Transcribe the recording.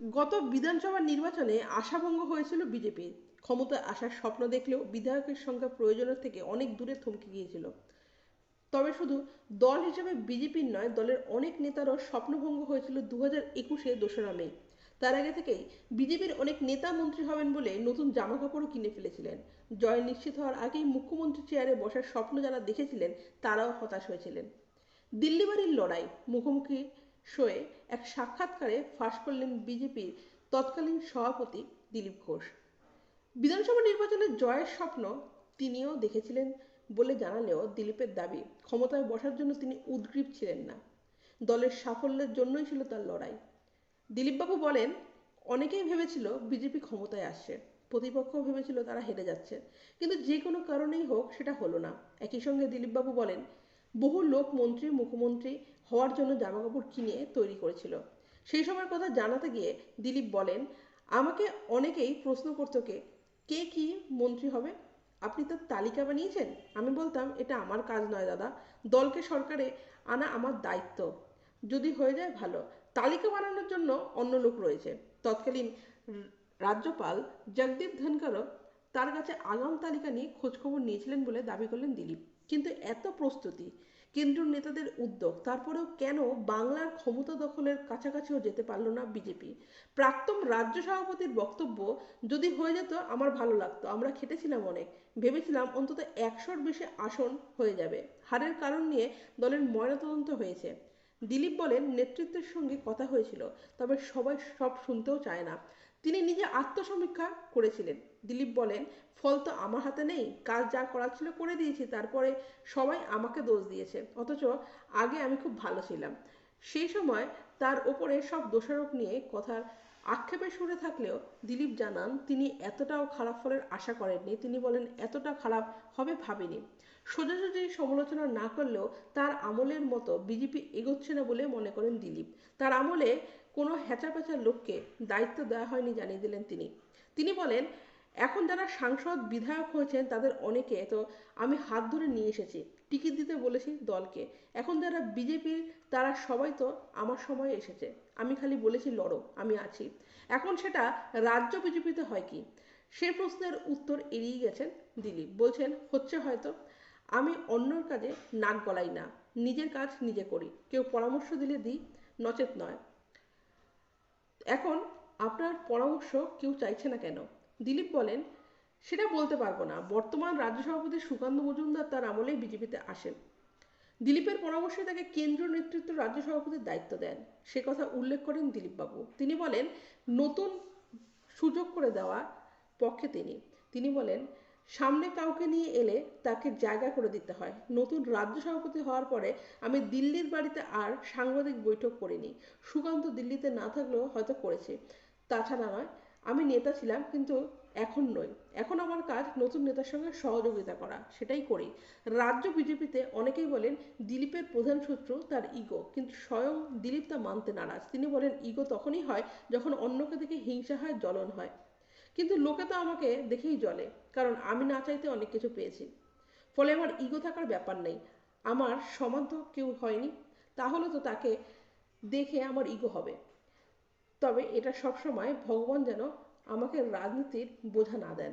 গত বিধানসভা নির্বাচনে আশাভঙ্গ হয়েছিল বিজেপির ক্ষমতায় আসার স্বপ্ন দেখলেও বিধায়কের সংখ্যা প্রয়োজনের থেকে অনেক দূরে থমকে গিয়েছিল। তবে শুধু দল হিসেবে বিজেপির নয়, দলের অনেক নেতারও স্বপ্নভঙ্গ হয়েছিল দু হাজার একুশে দোসরা মে। তার আগে থেকেই বিজেপির অনেক নেতা মন্ত্রী হবেন বলে নতুন জামা কাপড়ও কিনে ফেলেছিলেন। জয় নিশ্চিত হওয়ার আগেই মুখ্যমন্ত্রী চেয়ারে বসার স্বপ্ন যারা দেখেছিলেন, তারাও হতাশ হয়েছিলেন। দিল্লি বাড়ির লড়াই, মুখোমুখি শোয়ে এক সাক্ষাৎকারে ফাঁস করলেন বিজেপির তৎকালীন সভাপতি দিলীপ ঘোষ। বিধানসভা নির্বাচনে জয়ের স্বপ্ন তিনিও দেখেছিলেন বলে জানালেও দিলীপের দাবি, ক্ষমতায় বসার জন্য তিনি উদ্গ্রীব ছিলেন না। দলের সাফল্যের জন্যই ছিল তার লড়াই। দিলীপবাবু বলেন, অনেকেই ভেবেছিল বিজেপি ক্ষমতায় আসছে। প্রতিপক্ষ ভেবেছিল তারা হেরে যাচ্ছে। কিন্তু যে কোনো কারণেই হোক, সেটা হলো না। একই সঙ্গে দিলীপবাবু বলেন, বহু লোক মন্ত্রী, মুখ্যমন্ত্রী হওয়ার জন্য জামাকাপড় কিনে তৈরি করেছিল। সেই সময়ের কথা জানাতে গিয়ে দিলীপ বলেন, আমাকে অনেকেই প্রশ্ন করতো কে কে কি মন্ত্রী হবে? আপনি তো তালিকা বানিয়েছেন। আমি বলতাম, এটা আমার কাজ নয় দাদা, দলকে সরকারে আনা আমার দায়িত্ব। যদি হয়ে যায় ভালো। তালিকা বানানোর জন্য অন্য লোক রয়েছে। তৎকালীন রাজ্যপাল জগদীপ ধনকরও তার কাছে আগাম তালিকা নিয়ে খোঁজখবর নিয়েছিলেন বলে দাবি করলেন দিলীপ। কিন্তু এত প্রস্তুতি কেন্দ্রীয় নেতাদের উদ্যোগ। তারপরেও কেন বাংলার ক্ষমতা দখলের কাছাকাছিও যেতে পারল না বিজেপি? প্রাক্তন রাজ্য সভাপতির বক্তব্য যদি হয়ে যেত, আমার ভালো লাগতো। আমরা খেটেছিলাম অনেক। ভেবেছিলাম অন্তত একশোর বেশি আসন হয়ে যাবে। হারের কারণ নিয়ে দলের ময়নাতদন্ত হয়েছে। দিলীপ বলেন, নেতৃত্বের সঙ্গে কথা হয়েছিল, তবে সবাই সব শুনতেও চায় না। তিনি নিজে আত্মসমীক্ষা করেছিলেন। দিলীপ বলেন, ফল তো আমার হাতে নেই কাজ যা করার ছিল করে দিয়েছি, তারপরে সবাই আমাকে দোষ দিয়েছে। অথচ আগে আমি খুব ভালো ছিলাম। সেই সময় তার ওপরে সব দোষারোপ নিয়ে কথার আক্ষেপে সুরে থাকলেও দিলীপ জানান, তিনি এতটাও খারাপ ফলের আশা করেননি। তিনি বলেন, এতটা খারাপ হবে ভাবিনি। সোজাসুজি সমালোচনা না করলেও তার আমলের মতো বিজেপি এগোচ্ছে না বলে মনে করেন দিলীপ। তার আমলে কোনো হ্যাচাপ্যাচা লোককে দায়িত্ব দেওয়া হয়নি জানিয়ে দিলেন তিনি। তিনি বলেন, এখন যারা সাংসদ, বিধায়ক হয়েছেন, তাদের অনেকে তো আমি হাত ধরে নিয়ে এসেছি। টিকিট দিতে বলেছি দলকে। এখন যারা বিজেপির তারা সবাই তো আমার সময় এসেছে। আমি খালি বলেছি লড়ো, আমি আছি। এখন সেটা রাজ্য বিজেপিতে হয় কি? সে প্রশ্নের উত্তর এড়িয়ে গেছেন দিলীপ। বলছেন, হচ্ছে হয়তো। আমি অন্যর কাজে নাক গলাই না। নিজের কাজ নিজে করি। কেউ পরামর্শ দিলে দিই, নচেত নয়। এখন আপনার পরামর্শ কেউ চাইছে না কেন? দিলীপ বলেন সেটা বলতে পারব না। বর্তমান রাজ্য সভাপতি সুকান্ত মজুমদার তার আমলেই বিজেপিতে আসেন। দিলীপের পরামর্শে তাকে কেন্দ্রীয় নেতৃত্ব রাজ্য সভাপতির দায়িত্ব দেন। সে কথা উল্লেখ করেন দিলীপবাবু। তিনি বলেন, নতুন সুযোগ করে দেওয়া পক্ষে তিনি। তিনি বলেন, সামনে কাউকে নিয়ে এলে তাকে জায়গা করে দিতে হয়। নতুন রাজ্য সভাপতি হওয়ার পরে আমি দিল্লির বাড়িতে আর সাংবাদিক বৈঠক করিনি। সুকান্ত দিল্লিতে না থাকলেও হয়তো করেছে। তাছাড়া নয়, আমি নেতা ছিলাম, কিন্তু এখন নই। এখন আমার কাজ নতুন নেতার সঙ্গে সহযোগিতা করা, সেটাই করি। রাজ্য বিজেপিতে অনেকেই বলেন, দিলীপের প্রধান শত্রু তার ইগো কিন্তু স্বয়ং দিলীপ তা মানতে নারাজ। তিনি বলেন ইগো তখনই হয় যখন অন্যকে দেখে হিংসা হয়, জ্বলন হয়। কিন্তু লোকে তো আমাকে দেখেই জ্বলে, কারণ আমি না চাইতে অনেক কিছু পেয়েছি। ফলে আমার ইগো থাকার ব্যাপার নেই। আমার সমান তো কেউ হয়নি। তাহলে তো তাকে দেখে আমার ইগো হবে। তবে এটা সবসময় ভগবান যেন আমাকে রাজনীতির বোঝা না দেন।